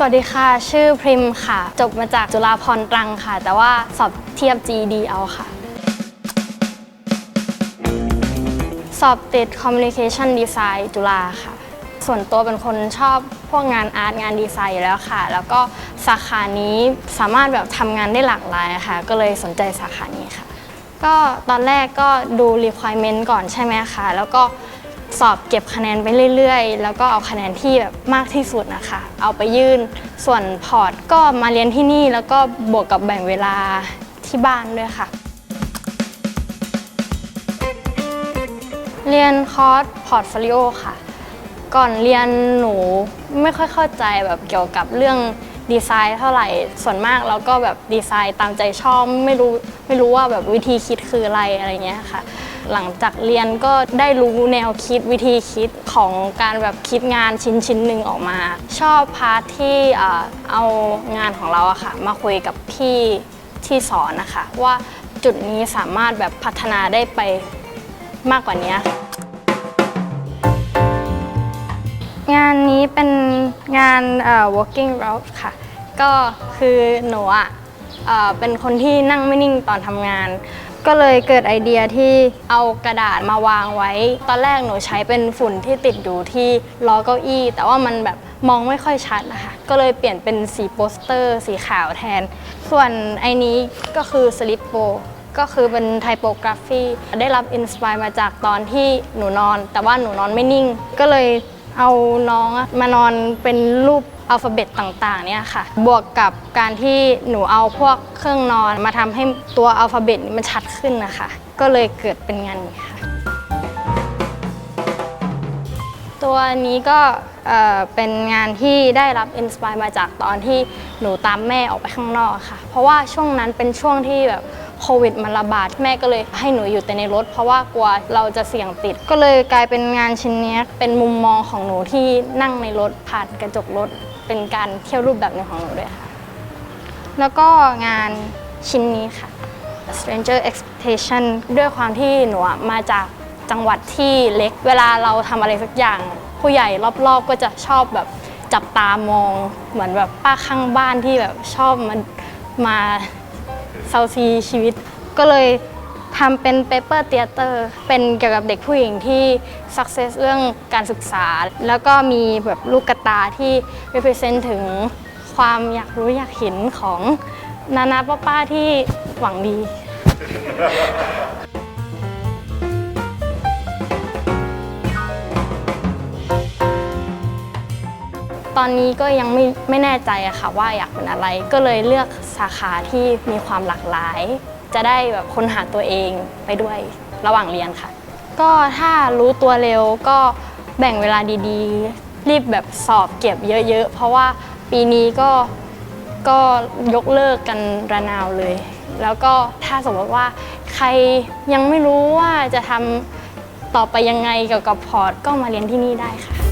สวัสดีค่ะ ชื่อพริมค่ะ จบมาจากจุฬาภรตรังค่ะ แต่ว่าสอบเทียบ GD เอาค่ะ สอบติด Communication Design จุฬาค่ะ ส่วนตัวเป็นคนชอบพวกงานอาร์ตงานดีไซน์อยู่แล้วค่ะ แล้วก็สาขานี้สามารถแบบทำงานได้หลากหลายค่ะ ก็เลยสนใจสาขานี้ค่ะ ก็ตอนแรกก็ดู requirement ก่อนใช่ไหมคะแล้วก็ สอบเก็บคะแนนไปเรื่อยๆ แล้วก็เอาคะแนนที่แบบมากที่สุดนะคะ เอาไปยื่น ส่วนพอร์ตก็มาเรียนที่นี่แล้วก็บวกกับแบ่งเวลาที่บ้านด้วยค่ะ เรียนคอร์สพอร์ตโฟลิโอค่ะ ก่อนเรียนหนูไม่ค่อยเข้าใจแบบเกี่ยวกับเรื่องดีไซน์เท่าไหร่ ส่วนมากเราก็แบบดีไซน์ตามใจชอบ ไม่รู้ไม่รู้ว่าแบบวิธีคิดคืออะไรอะไรเงี้ยค่ะ หลังจากเรียนก็ได้รู้แนวคิดวิธีคิดของการแบบคิดงานชิ้นชิ้นหนึ่งออกมา ชอบพาร์ทที่เอางานของเราอะค่ะ มาคุยกับพี่ที่สอนนะคะ ว่าจุดนี้สามารถแบบพัฒนาได้ไปมากกว่านี้งานนี้เป็นงาน working route ค่ะ ก็คือหนูอะเป็นคนที่นั่งไม่นิ่งตอนทำงาน ก็เลยเกิดไอเดียที่เอากระดาษมาวางไว้ ตอนแรกหนูใช้เป็นฝุ่นที่ติดอยู่ที่ล้อเก้าอี้ แต่ว่ามันแบบมองไม่ค่อยชัดนะคะก็เลยเปลี่ยนเป็นสีโปสเตอร์ สีขาวแทน ส่วนไอ้นี้ก็คือสลิปโปก็คือเป็นไทโปกราฟีได้รับอินสปายมาจากตอนที่หนูนอน แต่ว่าหนูนอนไม่นิ่ง ก็เลย เอาน้องอะมานอนเป็นรูปอัลฟาเบตต่างๆเนี่ยค่ะ บวกกับการที่หนูเอาพวกเครื่องนอนมาทำให้ตัวอัลฟาเบตมันชัดขึ้นนะคะ ก็เลยเกิดเป็นงานนี้ค่ะ ตัวนี้ก็เเป็นงานที่ได้รับอินสปายมาจากตอนที่หนูตามแม่ออกไปข้างนอกค่ะ เพราะว่าช่วงนั้นเป็นช่วงที่แบบ โควิดมันระบาดแม่ก็เลยให้หนูอยู่แต่ในรถ เพราะว่ากลัวเราจะเสี่ยงติด ก็เลยกลายเป็นงานชิ้นนี้เป็นมุมมองของหนูที่นั่งในรถผ่านกระจกรถ เป็นการเที่ยวรูปแบบหนึ่งของหนูด้วยค่ะ แล้วก็งานชิ้นนี้ค่ะ Stranger Expectation ด้วยความที่หนูมาจากจังหวัดที่เล็ก เวลาเราทำอะไรสักอย่าง ผู้ใหญ่รอบๆก็จะชอบแบบจับตามองเหมือนแบบป้าข้างบ้านที่แบบชอบมามา เซาซีชีวิต ก็เลยทำเป็นเปเปอร์เตียเตอร์เป็นเกี่ยวกับเด็กผู้หญิงที่สักเซสเรื่องการศึกษา แล้วก็มีแบบลูกกระตาที่ represent ถึงความอยากรู้อยากเห็นของนานาป้าป้าๆที่หวังดี ตอนนี้ก็ยังไม่ไม่แน่ใจอะค่ะว่าอยากเป็นอะไร ก็เลยเลือกสาขาที่มีความหลากหลาย จะได้แบบค้นหาตัวเองไปด้วยระหว่างเรียนค่ะ ก็ถ้ารู้ตัวเร็วก็แบ่งเวลาดีๆ รีบแบบสอบเก็บเยอะ ๆ เพราะว่าปีนี้ก็ก็ยกเลิกกันระนาวเลย แล้วก็ถ้าสมมติว่าใครยังไม่รู้ว่าจะทำต่อไปยังไงเกี่ยวกับพอร์ตก็มาเรียนที่นี่ได้ค่ะ